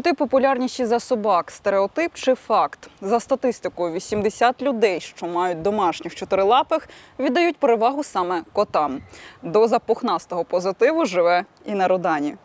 Коти популярніші за собак. Стереотип чи факт? За статистикою, 80 людей, що мають домашніх чотирилапих, віддають перевагу саме котам. Доза пухнастого позитиву живе і на Родані.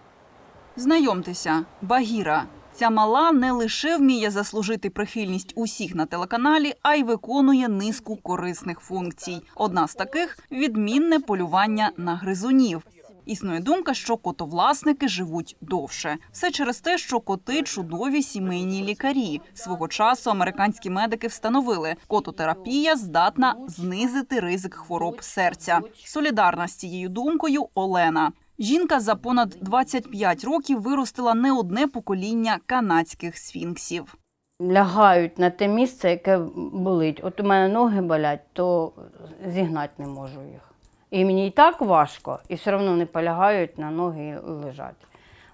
Знайомтеся, Багіра. Ця мала не лише вміє заслужити прихильність усіх на телеканалі, а й виконує низку корисних функцій. Одна з таких відмінне полювання на гризунів. Існує думка, що котовласники живуть довше. Все через те, що коти чудові сімейні лікарі. Свого часу американські медики встановили, кототерапія здатна знизити ризик хвороб серця. Солідарна з цією думкою Олена. Жінка за понад 25 років виростила не одне покоління канадських сфінксів. Лягають на те місце, яке болить. От у мене ноги болять, то зігнати не можу їх. І мені і так важко, і все одно не полягають на ноги лежать.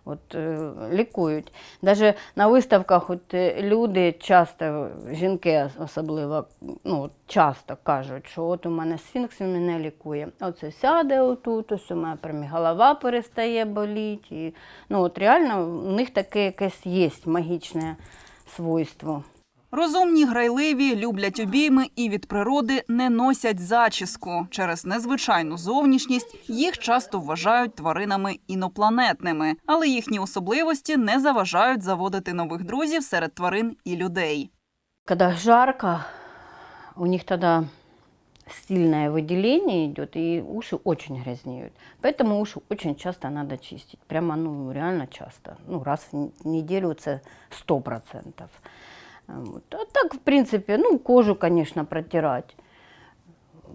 От е, лікують. Навіть на виставках от, е, люди часто, жінки особливо, ну, часто кажуть, що от у мене сфінкс мене лікує. Оце сяде отут, ось у мене прям голова перестає боліти. І, ну, от реально у них таке якесь є магічне свойство. Розумні, грайливі, люблять обійми і від природи не носять зачіску. Через незвичайну зовнішність їх часто вважають тваринами інопланетними, але їхні особливості не заважають заводити нових друзів серед тварин і людей. Когда жарко, у них тогда сильное выделение идет, и уши очень грязнеют. Поэтому уши очень часто надо чистить. Прямо, ну, реально часто. Ну, раз в н- неделю это сто процентов. Вот. А так, в принципе, ну, кожу, конечно, протирать.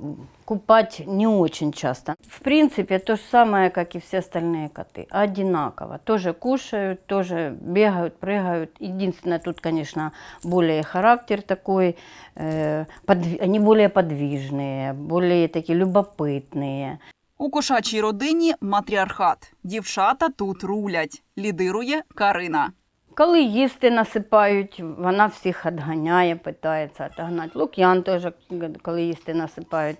М, Купать не очень часто. В принципе, то же самое, как и все остальные коты. Одинаково. Тоже кушают, тоже бегают, прыгают. Единственное, тут, конечно, более характер такой. э, подви- Они более подвижные, более такие любопытные. У кошачій родині матріархат. Дівчата тут рулять. Лідирує Карина. Коли їсти насипають, вона всіх відганяє, питається відганяти. Лук'ян теж, коли їсти насипають,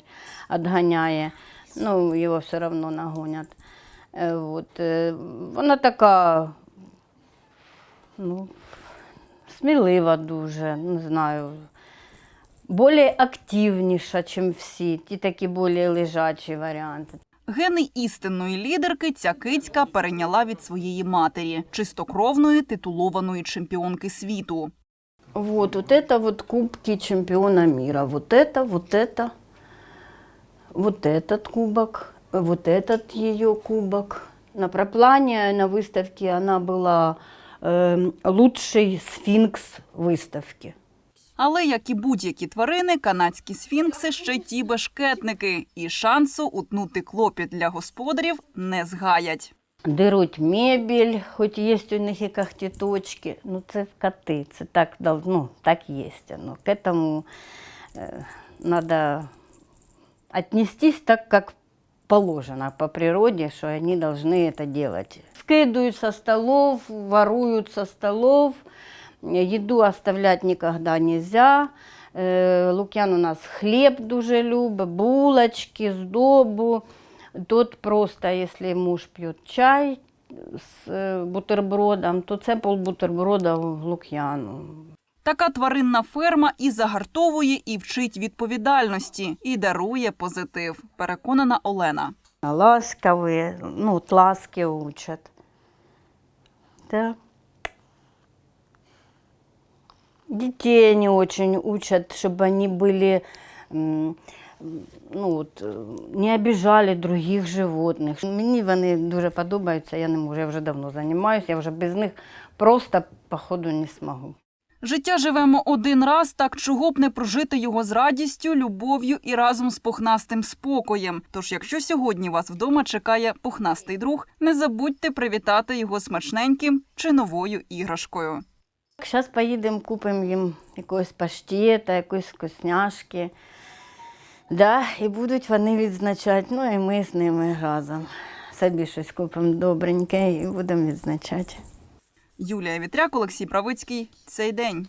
відганяє. Ну, його все одно нагонять. Е, От. е, Вона така, ну, смілива дуже, не знаю. Більш активніша, ніж всі, ті такі більш лежачі варіанти. Гени істинної лідерки ця кицька перейняла від своєї матері, чистокровної титулованої чемпіонки світу. Вот, вот это вот кубки чемпиона мира. Вот это, вот это, вот этот кубок, вот этот ее кубок. На проплане, на выставке она была э, лучший сфинкс выставки. Але як і будь-які тварини, канадські сфінкси ще ті бешкетники, і шансу утнути клопіт для господарів не згаять. Деруть мебель, хоч є у них і когтіточки. Ну, це коти, це так, дов- ну, так є. Ну, к этому э, надо отнестись так, как положено по природе, что они должны это делать. Скидывают со столов, воруют со столов, еду оставлять никогда нельзя. Е, Лук'ян у нас хліб дуже любить, булочки, здобу. Тут просто, если муж пьет чай с э, бутербродом, то це пол бутерброда Лук'яну. Така тваринна ферма і загартовує, і вчить відповідальності, і дарує позитив. Переконана Олена. Ласковые, ну, ласки учат. Да. Детей они очень учат, чтобы они были, ну, от, е, не обижали других животних. Мені вони дуже подобаються, я не можу, я вже давно займаюся, я вже без них просто, походу, не змогу. Життя живемо один раз, так чого б не прожити його з радістю, любов'ю і разом з пухнастим спокоєм. Тож, якщо сьогодні вас вдома чекає пухнастий друг, не забудьте привітати його смачненьким чи новою іграшкою. Зараз поїдемо, купимо їм якогось паштета, якоїсь вкусняшки. Да, і будуть вони відзначати, ну і ми з ними разом. Собі щось купимо добреньке і будемо відзначати. Юлія Вітряк, Олексій Правицький. Цей день.